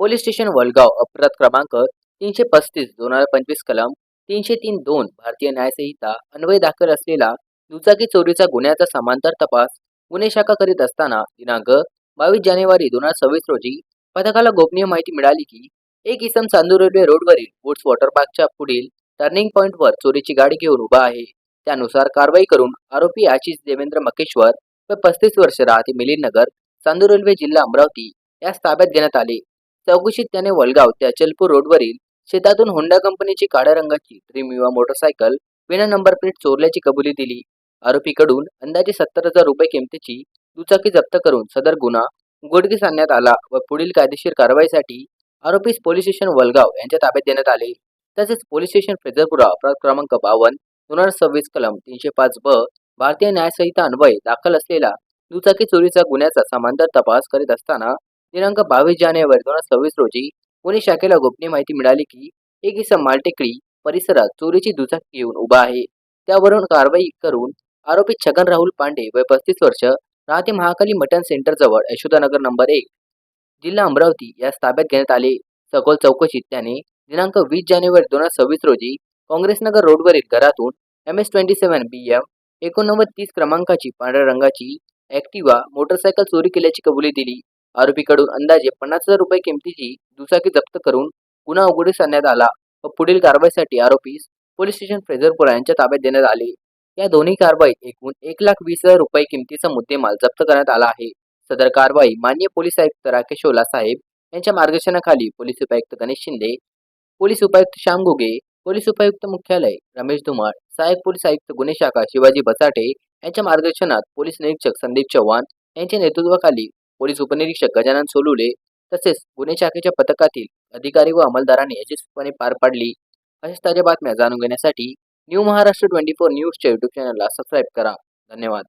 Police station Walgaon अपराध क्रमांक तीनशे पस्तीस दोन हजार पंचवीस कलम तीनशे तीन दोन भारतीय न्यायसंहिता अन्वय दाखल असलेला दुचाकी चोरीचा गुन्ह्याचा समांतर तपास गुन्हे शाखा करीत असताना दिनांक बावीस जानेवारी दोन हजार सव्वीस रोजी पथकाला गोपनीय माहिती मिळाली की एक इसम चांदूर रेल्वे रोडवरील वुड्स वॉटर पार्कच्या पुढील टर्निंग पॉईंटवर चोरीची गाडी घेऊन उभा आहे. त्यानुसार कारवाई करून आरोपी आशिष देवेंद्र मकेश्वर व पस्तीस वर्ष राहते मिलिंदनगर चांदूर रेल्वे जिल्हा अमरावती यास ताब्यात घेण्यात आले. चौकशीत त्याने वलगाव ते अचलपूर रोडवरील शेतातून होंडा कंपनीची काळ्या रंगाची ड्रीम युवा मोटरसायकल विना नंबर प्लेट चोरल्याची कबुली दिली. आरोपीकडून अंदाजे सत्तर हजार रुपये किमतीची दुचाकी जप्त करून सदर गुन्हा उघडकीस आणण्यात आला व पुढील कायदेशीर कारवाईसाठी आरोपीस पोलीस स्टेशन वलगाव यांच्या ताब्यात देण्यात आले. तसेच पोलीस स्टेशन फेजरपुरा अपराध क्रमांक बावन्न दोन हजार सव्वीस कलम तीनशे पाच ब भारतीय न्यायसंहिता अन्वये दाखल असलेला दुचाकी चोरीचा गुन्ह्याचा समांतर तपास करीत असताना दिनांक बावीस जानेवारी दोन हजार सव्वीस रोजी पुणे शाखेला गोपनीय माहिती मिळाली की एक इसम मालटेकडी परिसरात चोरीची दुचाकी येऊन उभा आहे. त्यावरून कारवाई करून आरोपी छगन राहुल पांडे वय पस्तीस वर्ष राहते महाकाली मटन सेंटर जवळ यशोदानगर नंबर एक. जिल्हा अमरावती यास ताब्यात घेण्यात आले. सखोल चौकशीत त्याने दिनांक वीस जानेवारी दोन हजार सव्वीस रोजी काँग्रेसनगर रोडवरील घरातून M S twenty seven B M एकोणनव्वद तीस क्रमांकाची पांढऱ्या रंगाची ॲक्टिवा मोटरसायकल चोरी केल्याची कबुली दिली. आरोपीकडून अंदाजे पन्नास हजार रुपये किमतीची दुचाकी जप्त करून गुन्हा उघडीस आणण्यात आला व पुढील कारवाईसाठी आरोपीस पोलीस स्टेशन फ्रेझरपुरा यांच्या ताब्यात देण्यात आले. या दोन्ही कारवाईत एकूण एक लाख वीस हजार रुपये किमतीचा मुद्देमाल जप्त करण्यात आला आहे. सदर कारवाई मान्य पोलीस आयुक्त राकेश ओला साहेब यांच्या मार्गदर्शनाखाली पोलीस उपायुक्त गणेश शिंदे पोलीस उपायुक्त श्याम घुगे पोलीस उपायुक्त मुख्यालय रमेश धुमाळ सहाय्यक पोलीस आयुक्त गुन्हे शाखा शिवाजी बसाटे यांच्या मार्गदर्शनात पोलीस निरीक्षक संदीप चव्हाण यांच्या नेतृत्वाखाली पोलीस उपनिरीक्षक गजानन सोलुले तसेच गुन्हे शाखेच्या पथकातील अधिकारी व अंमलदारांनी यशस्वीपणे पार पाडली. अशाच ताज्या बातम्या जाणून घेण्यासाठी न्यू महाराष्ट्र ट्वेंटी फोर न्यूजच्या युट्यूब चॅनलला सबस्क्राईब करा. धन्यवाद.